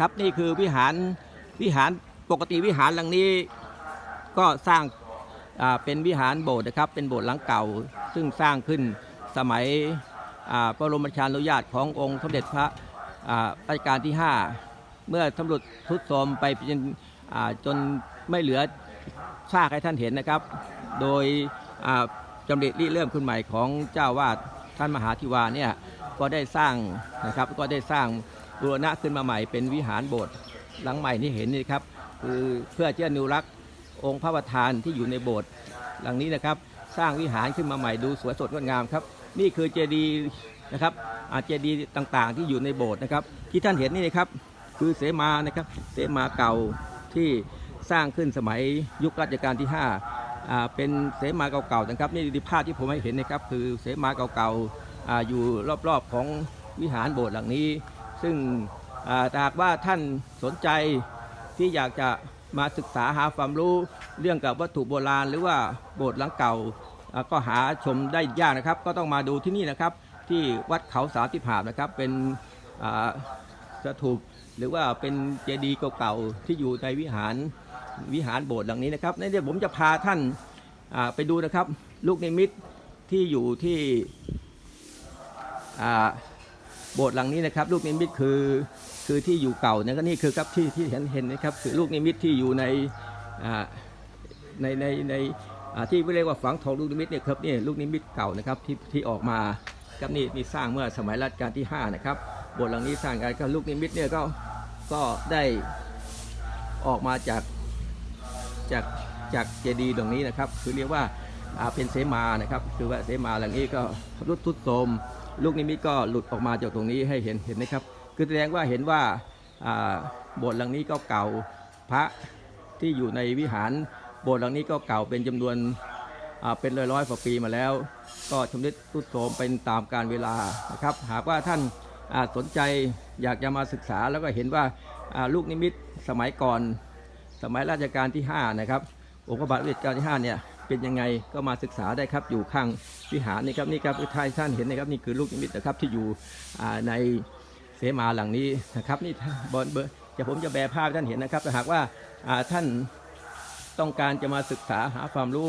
ครับนี่คือวิหารวิหารปกติวิหารหลังนี้ก็สร้างาเป็นวิหารโบสถ์นะครับ เป็นโบสถ์หลังเก่า ซึ่งสร้างขึ้นสมัยพระบรมชานุญาตขององค์สมเด็จพระอ่ารัชกาลที่ 5 เมื่อสำรวจทรุดโทรมไปจนจนไม่เหลือซากให้ท่านเห็นนะครับ โดยจำเริริเริ่มขึ้นใหม่ของเจ้าวาดท่านมหาธิวาเนี่ยก็ได้สร้างนะครับก็ได้สร้าง บูรณะขึ้นมาใหม่เป็นวิหารโบสถ์หลังใหม่ที่เห็นนี่ครับคือเพื่อจะอนุรักษ์องค์พระประธานที่อยู่ในโบสถ์หลังนี้นะครับ สร้างวิหารขึ้นมาใหม่ดูสวยสดงดงามครับ นี่คือเจดีย์นะครับอาเจดีย์ต่างๆ ที่อยู่ในโบสถ์นะครับ ที่ท่านเห็นนี่นะครับคือเสมานะครับเสมาเก่าที่สร้างขึ้นสมัยยุครัชกาลที่5อ่าเป็นเสมาเก่าๆนะครับนี่ภาพที่ผมให้เห็นนะครับคือเสมาเก่าๆออยู่รอบๆของวิหารโบสถ์หลังนี้ ซึ่งหากว่าท่านสนใจที่อยากจะมาศึกษาหาความรู้เรื่องกับวัตถุโบราณ หรือว่าโบสถ์หลังเก่า ก็หาชมได้ยากนะครับ ก็ต้องมาดูที่นี่นะครับ ที่วัดเขาสามทิพหาบนะครับ เป็นสถูปหรือว่าเป็นเจดีย์เก่าๆที่อยู่ในวิหารวิหารโบสถ์หลังนี้นะครับในเดี๋ยวผมจะพาท่านไปดูนะครับ ลูกนิมิตที่อยู่ที่อ่า โบสถ์หลังนี้นะครับลูกนิมิตคือคือที่อยู่เก่านะครับนี่คือครับที่ที่เห็นเห็นนะครับคือลูกนิมิตที่อยู่ในในในในที่เรียกว่าฝังทองลูกนิมิตเนี่ยครับนี่ลูกนิมิตเก่านะครับที่ที่ออกมาครับนี่มีสร้างเมื่อสมัยรัชกาลที่ห้านะครับโบสถ์หลังนี้สร้างกันก็ลูกนิมิตเนี่ยก็ก็ได้ออกมาจากจากจากเจดีย์ตรงนี้นะครับ คือเรียกว่าเป็นเสมานะครับ คือว่าเสมาหลังนี้ก็รุดทุดโทม ลูกนิมิตก็หลุดออกมาจากตรงนี้ให้เห็นเห็นนะครับ คือแสดงว่าเห็นว่าโบสถ์หลังนี้ก็เก่าพระที่อยู่ในวิหารโบสถ์หลังนี้ก็เก่าเป็นจำนวนเป็นร้อยร้อยๆกว่าปีมาแล้ว ก็ชำรุดทุดโทรมเป็นตามการเวลานะครับ หากว่าท่านาสนใจอยากจะมาศึกษาแล้วก็เห็นว่าอ่าลูกนิมิตสมัยก่อนสมัยรัชกาลที่5นะครับองค์พระบาทรัชกาลที่5เนี่ย เป็นยังไงก็มาศึกษาได้ครับอยู่ข้างวิหารนี่ครับนี่ครับท่านท่านเห็นนะครับนี่คือลูกนิมิตนะครับที่อยู่ในเสมาหลังนี้นะครับนี่บอลเบอร์จะผมจะแบภาพท่านเห็นนะครับแต่หากว่าท่านต้องการจะมาศึกษาหาความรู้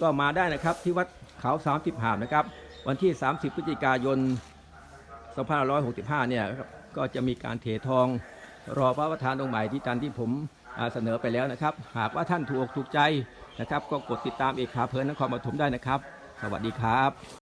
ก็มาได้นะครับที่วัดเขาสามสิบหามนะครับ วันที่ 30 พฤศจิกายน2565 เนี่ยครับก็จะมีการเททองรอพระประธานองค์ใหม่ที่ตันที่ผม เสนอไปแล้วนะครับ หากว่าท่านถูกอกถูกใจนะครับ ก็กดติดตามเอกขาเพลินนครปฐมได้นะครับ สวัสดีครับ